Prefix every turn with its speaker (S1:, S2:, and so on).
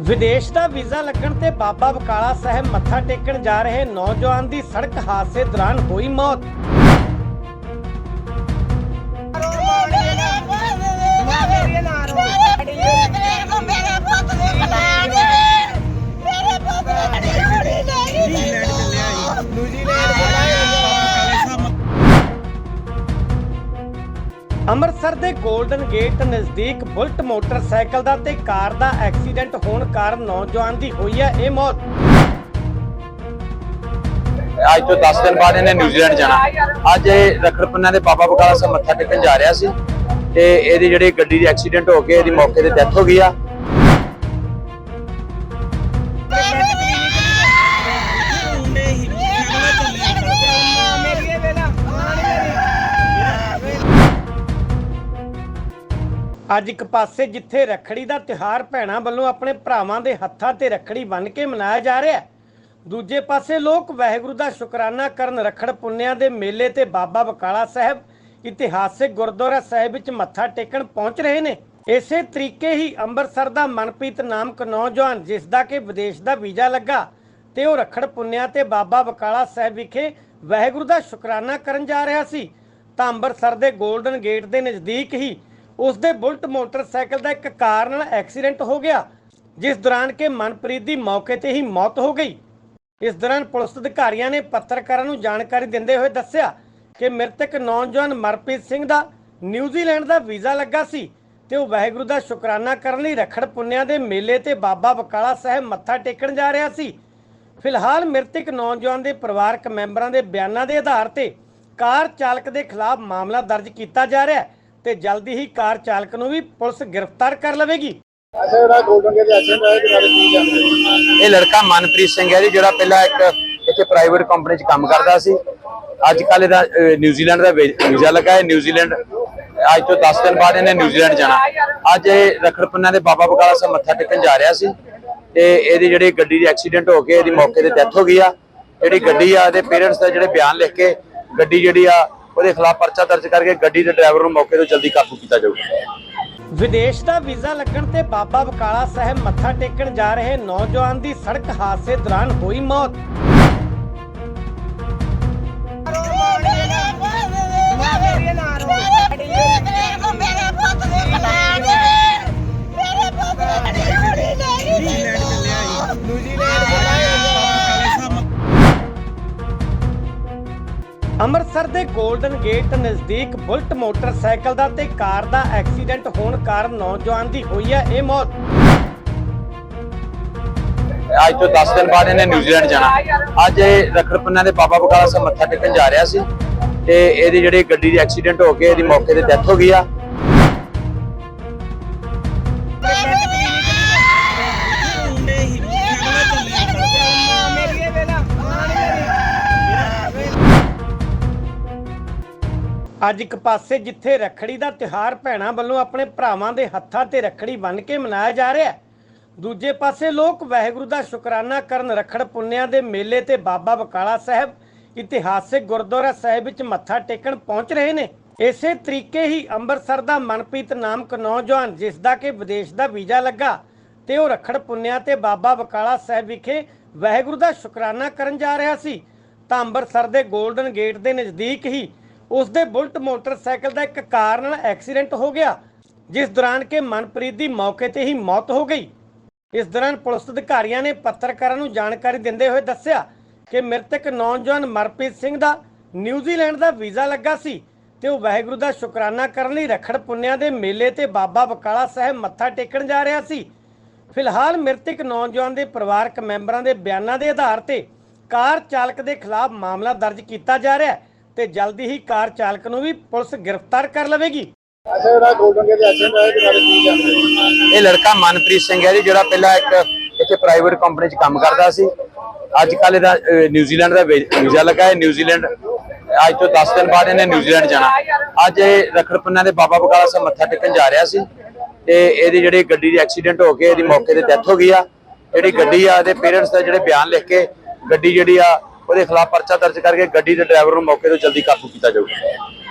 S1: ਵਿਦੇਸ਼ ਦਾ ਵੀਜ਼ਾ ਲੱਗਣ ਤੇ ਬਾਬਾ ਬਕਾਲਾ ਸਾਹਿਬ ਮੱਥਾ ਟੇਕਣ ਜਾ ਰਹੇ ਨੌਜਵਾਨ ਦੀ ਸੜਕ ਹਾਦਸੇ ਦੌਰਾਨ ਹੋਈ ਮੌਤ। ਅੰਮ੍ਰਿਤਸਰ ਦੇ 골ਡਨ ਗੇਟ ਨਜ਼ਦੀਕ ਬੁਲਟ ਮੋਟਰਸਾਈਕਲ ਦਾ ਤੇ ਕਾਰ ਦਾ ਐਕਸੀਡੈਂਟ ਹੋਣ ਕਾਰਨ ਨੌਜਵਾਨ ਦੀ ਹੋਈ ਹੈ ਇਹ ਮੌਤ।
S2: ਅੱਜ ਤੋਂ 10 ਦਿਨ ਬਾਅਦ ਇਹਨੇ ਨਿਊਜ਼ੀਲੈਂਡ ਜਾਣਾ। ਅੱਜ ਇਹ ਰਖੜਪੰਨਾ ਦੇ ਬਾਬਾ ਬਕਾਲਾ ਸਾਹਿਬ ਮੱਥਾ ਟੇਕਣ ਜਾ ਰਿਹਾ ਸੀ ਤੇ ਇਹਦੀ ਜਿਹੜੀ ਗੱਡੀ ਦੀ ਐਕਸੀਡੈਂਟ ਹੋ ਕੇ ਇਹਦੀ ਮੌਕੇ ਤੇ ਡੈਥ ਹੋ ਗਈ ਆ।
S1: ਅੱਜ ਇੱਕ ਪਾਸੇ ਜਿੱਥੇ ਰੱਖੜੀ ਦਾ ਤਿਉਹਾਰ ਭੈਣਾਂ ਵੱਲੋਂ ਆਪਣੇ ਭਰਾਵਾਂ ਦੇ ਹੱਥਾਂ ਤੇ ਰੱਖੜੀ ਬੰਨ੍ਹ ਕੇ ਮਨਾਇਆ ਜਾ ਰਿਹਾ ਹੈ। ਦੂਜੇ ਪਾਸੇ ਲੋਕ ਵਾਹਿਗੁਰੂ ਦਾ ਸ਼ੁਕਰਾਨਾ ਕਰਨ ਰੱਖੜ ਪੁੰਨਿਆਂ ਦੇ ਮੇਲੇ ਤੇ ਬਾਬਾ ਬਕਾਲਾ ਸਾਹਿਬ ਇਤਿਹਾਸਿਕ ਗੁਰਦੁਆਰਾ ਸਾਹਿਬ ਵਿੱਚ ਮੱਥਾ ਟੇਕਣ ਪਹੁੰਚ ਰਹੇ ਨੇ। ਇਸੇ ਤਰੀਕੇ ਹੀ ਅੰਮ੍ਰਿਤਸਰ ਦਾ ਮਨਪ੍ਰੀਤ ਨਾਮਕ ਨੌਜਵਾਨ ਜਿਸ ਦਾ ਕਿ ਵਿਦੇਸ਼ ਦਾ ਵੀਜ਼ਾ ਲੱਗਾ ਤੇ ਉਹ ਰੱਖੜ ਪੁੰਨਿਆਂ ਤੇ ਬਾਬਾ ਬਕਾਲਾ ਸਾਹਿਬ ਵਿਖੇ ਵਾਹਿਗੁਰੂ ਦਾ ਸ਼ੁਕਰਾਨਾ ਕਰਨ ਜਾ ਰਿਹਾ ਸੀ। ਤਾਂ ਅੰਮ੍ਰਿਤਸਰ ਦੇ 골ਡਨ ਗੇਟ ਦੇ ਨਜ਼ਦੀਕ ਹੀ ਉਸ ਦੇ ਬੁਲਟ ਮੋਟਰਸਾਈਕਲ ਦਾ ਇੱਕ ਕਾਰ ਨਾਲ ਐਕਸੀਡੈਂਟ ਹੋ ਗਿਆ, ਜਿਸ ਦੌਰਾਨ ਕਿ ਮਨਪ੍ਰੀਤ ਦੀ ਮੌਕੇ ਤੇ ਹੀ ਮੌਤ ਹੋ ਗਈ। ਇਸ ਦੌਰਾਨ ਪੁਲਿਸ ਅਧਿਕਾਰੀਆਂ ਨੇ ਪੱਤਰਕਾਰਾਂ ਨੂੰ ਜਾਣਕਾਰੀ ਦਿੰਦੇ ਹੋਏ ਦੱਸਿਆ ਕਿ ਮ੍ਰਿਤਕ ਨੌਜਵਾਨ ਮਰਪ੍ਰੀਤ ਸਿੰਘ ਦਾ ਨਿਊਜ਼ੀਲੈਂਡ ਦਾ ਵੀਜ਼ਾ ਲੱਗਾ ਸੀ ਤੇ ਉਹ ਵਾਹਿਗੁਰੂ ਦਾ ਸ਼ੁਕਰਾਨਾ ਕਰਨ ਲਈ ਰਖੜ ਪੁੰਨਿਆਂ ਦੇ ਮੇਲੇ ਤੇ ਬਾਬਾ ਬਕਾਲਾ ਸਾਹਿਬ ਮੱਥਾ ਟੇਕਣ ਜਾ ਰਿਹਾ ਸੀ। ਫਿਲਹਾਲ ਮ੍ਰਿਤਕ ਨੌਜਵਾਨ ਦੇ ਪਰਿਵਾਰਕ ਮੈਂਬਰਾਂ ਦੇ ਬਿਆਨਾਂ ਦੇ ਆਧਾਰ ਤੇ ਕਾਰ ਚਾਲਕ ਦੇ ਖਿਲਾਫ ਮਾਮਲਾ ਦਰਜ ਕੀਤਾ ਜਾ ਰਿਹਾ ਹੈ। ਤੇ ਜਲਦੀ ਹੀ ਕਾਰ ਚਾਲਕ ਨੂੰ ਵੀ ਪੁਲਿਸ ਗ੍ਰਿਫਤਾਰ ਕਰ ਲਵੇਗੀ।
S2: ਇਹ ਲੜਕਾ ਮਨਪ੍ਰੀਤ ਸਿੰਘ ਹੈ ਜੀ ਜਿਹੜਾ ਪਹਿਲਾਂ ਇੱਕ ਇੱਥੇ ਪ੍ਰਾਈਵੇਟ ਕੰਪਨੀ 'ਚ ਕੰਮ ਕਰਦਾ ਸੀ। ਅੱਜ ਕੱਲ ਇਹਦਾ ਨਿਊਜ਼ੀਲੈਂਡ ਦਾ ਵੀਜ਼ਾ ਲੱਗਾ ਹੈ ਨਿਊਜ਼ੀਲੈਂਡ। ਅੱਜ ਤੋਂ 10 ਦਿਨ ਬਾਅਦ ਇਹਨੇ ਨਿਊਜ਼ੀਲੈਂਡ ਜਾਣਾ। ਅੱਜ ਇਹ ਰਖੜਪੰਨਾ ਦੇ ਬਾਬਾ ਬਕਾਲਾ ਸਾਹਿਬ ਮੱਥਾ ਟੇਕਣ ਜਾ ਰਿਹਾ ਸੀ। ਤੇ ਇਹਦੀ ਜਿਹੜੀ ਗੱਡੀ ਦੀ ਐਕਸੀਡੈਂਟ ਹੋ ਕੇ ਇਹਦੀ ਮੌਕੇ ਤੇ ਡੈਥ ਹੋ ਗਈ ਆ। ਜਿਹੜੀ ਗੱਡੀ ਆ ਇਹਦੇ ਪੇਰੈਂਟਸ ਦਾ ਜਿਹੜੇ ਬਿਆਨ ਲਿਖ ਕੇ ਗੱਡੀ ਜਿਹੜੀ ਆ ਉਹਦੇ ਖਿਲਾਫ ਪਰਚਾ ਦਰਜ ਕਰਕੇ ਗੱਡੀ ਦੇ ਡਰਾਈਵਰ ਨੂੰ ਮੌਕੇ ਤੋਂ ਜਲਦੀ ਕਾਬੂ ਕੀਤਾ ਜਾਊਗਾ
S1: ਵਿਦੇਸ਼ ਦਾ ਵੀਜ਼ਾ ਲੱਗਣ ਤੇ ਬਾਬਾ ਬਕਾਲਾ ਸਾਹਿਬ ਮੱਥਾ ਟੇਕਣ ਜਾ ਰਹੇ ਨੌਜਵਾਨ ਦੀ ਸੜਕ ਹਾਦਸੇ ਦੌਰਾਨ ਹੋਈ ਮੌਤ। ਅੰਮ੍ਰਿਤਸਰ ਦੇ 골ਡਨ ਗੇਟ ਨਜ਼ਦੀਕ ਬੁਲਟ ਮੋਟਰਸਾਈਕਲ ਦਾ ਤੇ ਕਾਰ ਦਾ ਐਕਸੀਡੈਂਟ ਹੋਣ ਕਾਰਨ ਨੌਜਵਾਨ ਦੀ ਹੋਈ ਹੈ ਇਹ ਮੌਤ।
S2: ਅੱਜ ਤੋਂ 10 ਦਿਨ ਬਾਅਦ ਇਹਨੇ ਨਿਊਜ਼ੀਲੈਂਡ ਜਾਣਾ। ਅੱਜ ਇਹ ਰਖੜਪੰਨਾ ਦੇ ਪਾਪਾ ਬਕਾਲਾ ਸਾਹਿਬ ਮੱਥਾ ਟੇਕਣ ਜਾ ਰਿਹਾ ਸੀ ਤੇ ਇਹਦੀ ਜਿਹੜੀ ਗੱਡੀ ਦੀ ਐਕਸੀਡੈਂਟ ਹੋ ਕੇ ਇਹਦੀ ਮੌਕੇ ਤੇ ਡੈਥ ਹੋ ਗਈ ਆ।
S1: ਅੱਜ ਇੱਕ ਪਾਸੇ ਜਿੱਥੇ ਰੱਖੜੀ ਦਾ ਤਿਉਹਾਰ ਭੈਣਾਂ ਵੱਲੋਂ ਆਪਣੇ ਭਰਾਵਾਂ ਦੇ ਹੱਥਾਂ ਤੇ ਰੱਖੜੀ ਬੰਨ੍ਹ ਕੇ ਮਨਾਇਆ ਜਾ ਰਿਹਾ ਹੈ। ਦੂਜੇ ਪਾਸੇ ਲੋਕ ਵਾਹਿਗੁਰੂ ਦਾ ਸ਼ੁਕਰਾਨਾ ਕਰਨ ਰੱਖੜ ਪੁੰਨਿਆਂ ਦੇ ਮੇਲੇ ਤੇ ਬਾਬਾ ਬਕਾਲਾ ਸਾਹਿਬ ਇਤਿਹਾਸਿਕ ਗੁਰਦੁਆਰਾ ਸਾਹਿਬ ਵਿੱਚ ਮੱਥਾ ਟੇਕਣ ਪਹੁੰਚ ਰਹੇ ਨੇ। ਇਸੇ ਤਰੀਕੇ ਹੀ ਅੰਮ੍ਰਿਤਸਰ ਦਾ ਮਨਪ੍ਰੀਤ ਨਾਮਕ ਨੌਜਵਾਨ ਜਿਸ ਦਾ ਕਿ ਵਿਦੇਸ਼ ਦਾ ਵੀਜ਼ਾ ਲੱਗਾ ਤੇ ਉਹ ਰੱਖੜ ਪੁੰਨਿਆਂ ਤੇ ਬਾਬਾ ਬਕਾਲਾ ਸਾਹਿਬ ਵਿਖੇ ਵਾਹਿਗੁਰੂ ਦਾ ਸ਼ੁਕਰਾਨਾ ਕਰਨ ਜਾ ਰਿਹਾ ਸੀ। ਤਾਂ ਅੰਮ੍ਰਿਤਸਰ ਦੇ 골ਡਨ ਗੇਟ ਦੇ ਨਜ਼ਦੀਕ ਹੀ ਉਸ ਦੇ ਬੁਲਟ ਮੋਟਰਸਾਈਕਲ ਦਾ ਇੱਕ ਕਾਰ ਨਾਲ ਐਕਸੀਡੈਂਟ ਹੋ ਗਿਆ, ਜਿਸ ਦੌਰਾਨ ਕਿ ਮਨਪ੍ਰੀਤ ਦੀ ਮੌਕੇ ਤੇ ਹੀ ਮੌਤ ਹੋ ਗਈ। ਇਸ ਦੌਰਾਨ ਪੁਲਿਸ ਅਧਿਕਾਰੀਆਂ ਨੇ ਪੱਤਰਕਾਰਾਂ ਨੂੰ ਜਾਣਕਾਰੀ ਦਿੰਦੇ ਹੋਏ ਦੱਸਿਆ ਕਿ ਮ੍ਰਿਤਕ ਨੌਜਵਾਨ ਮਰਪ੍ਰੀਤ ਸਿੰਘ ਦਾ ਨਿਊਜ਼ੀਲੈਂਡ ਦਾ ਵੀਜ਼ਾ ਲੱਗਾ ਸੀ ਤੇ ਉਹ ਵਾਹਿਗੁਰੂ ਦਾ ਸ਼ੁਕਰਾਨਾ ਕਰਨ ਲਈ ਰਖੜ ਪੁੰਨਿਆਂ ਦੇ ਮੇਲੇ ਤੇ ਬਾਬਾ ਬਕਾਲਾ ਸਾਹਿਬ ਮੱਥਾ ਟੇਕਣ ਜਾ ਰਿਹਾ ਸੀ। ਫਿਲਹਾਲ ਮ੍ਰਿਤਕ ਨੌਜਵਾਨ ਦੇ ਪਰਿਵਾਰਕ ਮੈਂਬਰਾਂ ਦੇ ਬਿਆਨਾਂ ਦੇ ਆਧਾਰ ਤੇ ਕਾਰ ਚਾਲਕ ਦੇ ਖਿਲਾਫ ਮਾਮਲਾ ਦਰਜ ਕੀਤਾ ਜਾ ਰਿਹਾ ਹੈ। ਤੇ ਜਲਦੀ ਹੀ ਕਾਰ ਚਾਲਕ ਨੂੰ ਵੀ ਪੁਲਿਸ ਗ੍ਰਿਫਤਾਰ ਕਰ ਲਵੇਗੀ।
S2: ਇਹ ਲੜਕਾ ਮਨਪ੍ਰੀਤ ਸਿੰਘ ਹੈ ਜੀ ਜਿਹੜਾ ਪਹਿਲਾਂ ਇੱਕ ਇੱਥੇ ਪ੍ਰਾਈਵੇਟ ਕੰਪਨੀ 'ਚ ਕੰਮ ਕਰਦਾ ਸੀ। ਅੱਜ ਕੱਲ ਇਹਦਾ ਨਿਊਜ਼ੀਲੈਂਡ ਦਾ ਵੀਜ਼ਾ ਲੱਗਾ ਹੈ ਨਿਊਜ਼ੀਲੈਂਡ। ਅੱਜ ਤੋਂ 10 ਦਿਨ ਬਾਅਦ ਇਹਨੇ ਨਿਊਜ਼ੀਲੈਂਡ ਜਾਣਾ। ਅੱਜ ਇਹ ਰਖੜਪੰਨਾ ਦੇ ਬਾਬਾ ਬਕਾਲਾ ਸਾਹਿਬ ਮੱਥਾ ਟੇਕਣ ਜਾ ਰਿਹਾ ਸੀ ਤੇ ਇਹਦੀ ਜਿਹੜੀ ਗੱਡੀ ਦੀ ਐਕਸੀਡੈਂਟ ਹੋ ਕੇ ਇਹਦੀ ਮੌਕੇ ਤੇ ਡੈਥ ਹੋ ਗਈ ਆ। ਜਿਹੜੀ ਗੱਡੀ ਆ ਇਹਦੇ ਪੇਰੈਂਟਸ ਦਾ ਜਿਹੜੇ ਬਿਆਨ ਲਿਖ ਕੇ ਗੱਡੀ ਜਿਹੜੀ ਆ ਉਹਦੇ ਖਿਲਾਫ ਪਰਚਾ ਦਰਜ ਕਰਕੇ ਗੱਡੀ ਦੇ ਡਰਾਈਵਰ ਨੂੰ ਮੌਕੇ ਤੋਂ ਜਲਦੀ ਕਾਬੂ ਕੀਤਾ ਜਾਊਗਾ